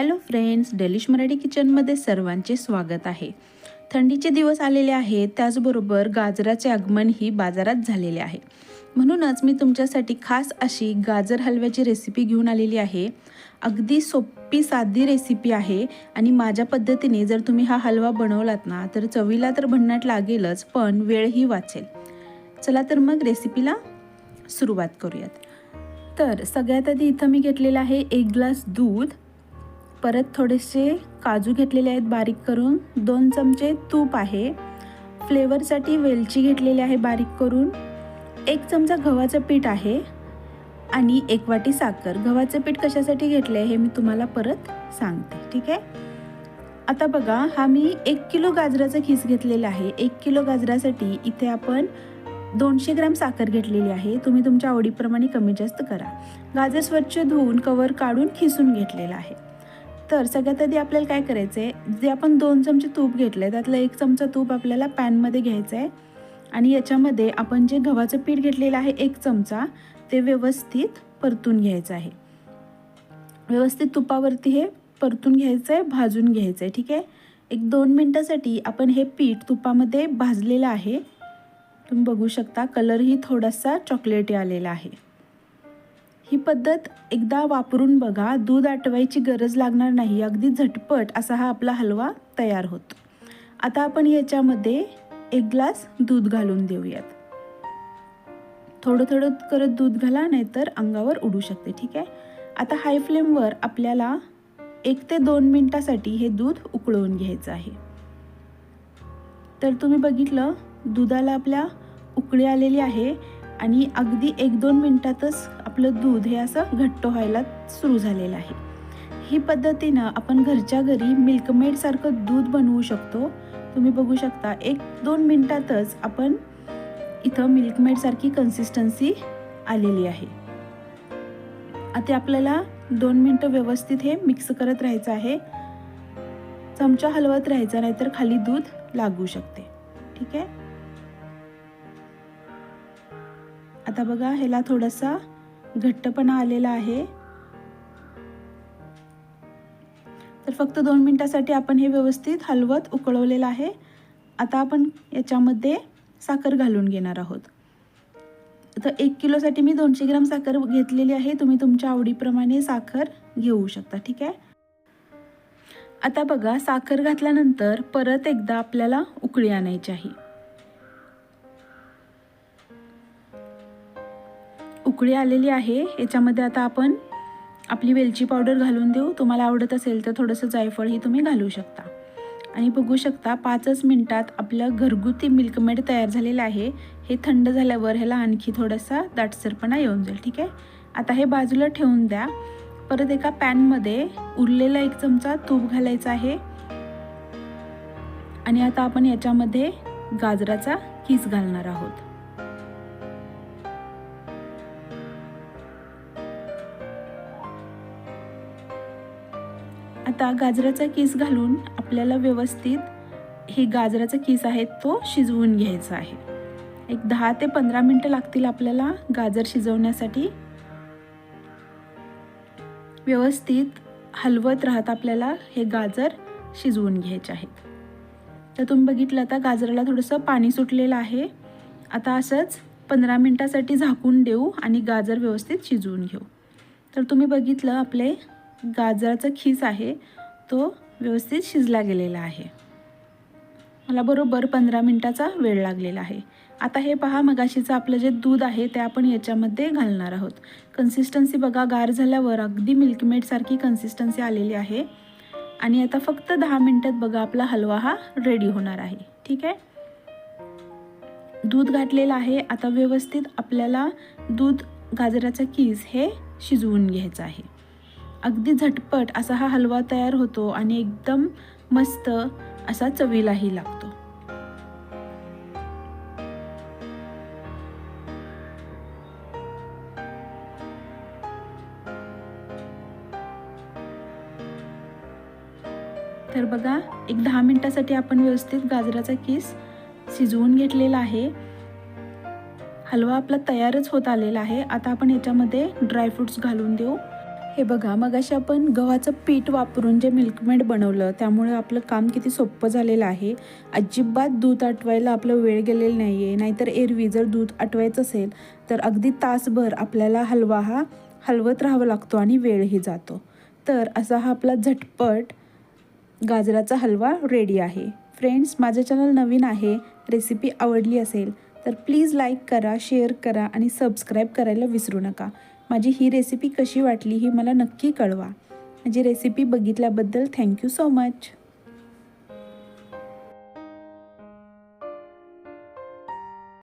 Hello friends delish Marathi किचनमध्ये सर्वांचे स्वागत आहे. थंडीचे दिवस आलेले आहेत त्याचबरोबर गाजराचे आगमनही बाजारात झालेले आहे. म्हणूनच मी तुमच्यासाठी खास अशी गाजर हलव्याची रेसिपी घेऊन आलेली आहे. अगदी सोपी साधी रेसिपी आहे आणि माझ्या पद्धतीने जर तुम्ही हा हलवा बनवलात ना तर चवीला तर भन्नाट लागेलच पण वेळही वाचेल. चला तर मग रेसिपीला सुरुवात करूयात. तर सगळ्यात आधी इथं मी घेतलेलं आहे एक ग्लास दूध परत थोडेसे काजू घेतलेले आहेत बारीक करून. दोन चमचे तूप आहे. फ्लेवरसाठी वेलची घेतलेली आहे बारीक करून. एक चमचा गव्हाचं पीठ आहे आणि एक वाटी साखर. गव्हाचं पीठ कशासाठी घेतलं आहे हे मी तुम्हाला परत सांगते ठीक आहे? आता बघा हा मी एक किलो गाजराचा खीस घेतलेला आहे. एक किलो गाजरासाठी इथे आपण दोनशे ग्रॅम साखर घेतलेली आहे. तुम्ही तुमच्या आवडीप्रमाणे कमी जास्त करा. गाजर स्वच्छ धुवून कवर काढून खिसून घेतलेलं आहे. तर सगळ्यात आधी आपल्याला काय करायचं आहे जे आपण दोन चमचे तूप घेतलं आहे त्यातलं एक चमचा तूप आपल्याला पॅनमध्ये घ्यायचं आहे आणि याच्यामध्ये आपण जे गव्हाचं पीठ घेतलेलं आहे एक चमचा ते व्यवस्थित परतून घ्यायचं आहे. व्यवस्थित तुपावरती हे परतून घ्यायचं आहे भाजून घ्यायचं आहे ठीक आहे? एक दोन मिनटासाठी आपण हे पीठ तुपामध्ये भाजलेलं आहे. तुम्ही बघू शकता कलरही थोडासा चॉकलेटी आलेला आहे. ही पद्धत एकदा वापरून बघा. दूध आटवायची गरज लागणार नाही. अगदी झटपट असा हा आपला हलवा तयार होतो. आता आपण याच्यामध्ये एक ग्लास दूध घालून देऊयात. थोडं थोडं करत दूध घाला नाहीतर अंगावर उडू शकते. ठीक आहे? आता हाय फ्लेमवर आपल्याला एक ते दोन मिनटासाठी हे दूध उकळवून घ्यायचं आहे. तर तुम्ही बघितलं दुधाला आपल्या उकळी आलेली आहे आणि अगदी एक दोन मिनटातच आपलं दूध हे असं घट्ट व्हायला सुरू झालेलं आहे. ही पद्धतीनं आपण घरच्या घरी मिल्कमेडसारखं दूध बनवू शकतो. तुम्ही बघू शकता एक दोन मिनटातच आपण इथं मिल्कमेडसारखी कन्सिस्टन्सी आलेली आहे. आता आपल्याला दोन मिनटं व्यवस्थित हे मिक्स करत राहायचं आहे. चमचा हलवत राहायचा नाहीतर खाली दूध लागू शकते. ठीक आहे? आता बघा ह्याला थोडासा घट्टपणा आलेला आहे. तर फक्त दोन मिनटासाठी आपण हे व्यवस्थित हलवत उकळवलेलं आहे. आता आपण याच्यामध्ये साखर घालून घेणार आहोत. तर एक किलोसाठी मी दोनशे ग्राम साखर घेतलेली आहे. तुम्ही तुमच्या आवडीप्रमाणे साखर घेऊ शकता. ठीक आहे? आता बघा साखर घातल्यानंतर परत एकदा आपल्याला उकळी आणायची आहे. उकळी आलेली आहे. याच्यामध्ये आता आपण आपली वेलची पावडर घालून देऊ. तुम्हाला आवडत असेल तर थोडंसं जायफळही तुम्ही घालू शकता. आणि बघू शकता पाचच मिनटात आपलं घरगुती मिल्कमेड तयार झालेलं आहे. हे थंड झाल्यावर ह्याला आणखी थोडासा दाटसरपणा येऊन जाईल ठीक आहे? आता हे बाजूला ठेवून द्या. परत एका पॅनमध्ये उरलेला एक चमचा तूप घालायचा आहे. आणि आता आपण याच्यामध्ये गाजराचा किस घालणार आहोत. आता गाजराचा केस घालून आपल्याला व्यवस्थित हे गाजराचा केस आहे तो शिजवून घ्यायचा आहे. एक दहा ते पंधरा मिनटं लागतील आपल्याला गाजर शिजवण्यासाठी. व्यवस्थित हलवत राहत आपल्याला हे गाजर शिजवून घ्यायचे आहेत. तर तुम्ही बघितलं आता गाजराला थोडंसं पाणी सुटलेलं आहे. आता असंच पंधरा मिनटासाठी झाकून देऊ आणि गाजर व्यवस्थित शिजवून घेऊ. तर तुम्ही बघितलं आपले गाजराचा खीस आहे तो व्यवस्थित शिजला गेलेला आहे. मला बरोबर पंधरा मिनटाचा वेळ लागलेला आहे. आता हे पहा मगाशीचं आपलं जे दूध आहे ते आपण याच्यामध्ये घालणार आहोत. कन्सिस्टन्सी बघा गार झाल्यावर अगदी मिल्कमेडसारखी कन्सिस्टन्सी आलेली आहे. आणि आता फक्त दहा मिनटात बघा आपला हलवा हा रेडी होणार आहे. ठीक आहे? दूध घातलेलं आहे. आता व्यवस्थित आपल्याला दूध गाजराचा कीस हे शिजवून घ्यायचं आहे. अगदी झटपट असा हा हलवा तयार होतो आणि एकदम मस्त असा चवीलाही लागतो. तर बघा एक दहा मिनटासाठी आपण व्यवस्थित गाजराचा केस शिजवून घेतलेला आहे. हलवा आपला तयारच होत आलेला आहे. आता आपण याच्यामध्ये ड्रायफ्रूट्स घालून देऊ. हे बघा मग अशा आपण गव्हाचं पीठ वापरून जे मिल्कमेड बनवलं त्यामुळे आपलं काम किती सोपं झालेलं आहे. अजिबात दूध आटवायला आपलं वेळ गेलेला नाही आहे नाहीतर एरवी जर दूध आटवायचं असेल तर अगदी तासभर आपल्याला हलवा हा हलवत राहावा लागतो आणि वेळही जातो. तर असा हा आपला झटपट गाजराचा हलवा रेडी आहे. फ्रेंड्स माझं चॅनल नवीन आहे रेसिपी आवडली असेल तर प्लीज लाईक करा शेअर करा आणि सबस्क्राईब करायला विसरू नका. माझी ही रेसिपी कशी वाटली ही मला नक्की कळवा. माझी रेसिपी बघितल्याबद्दल थँक्यू सो मच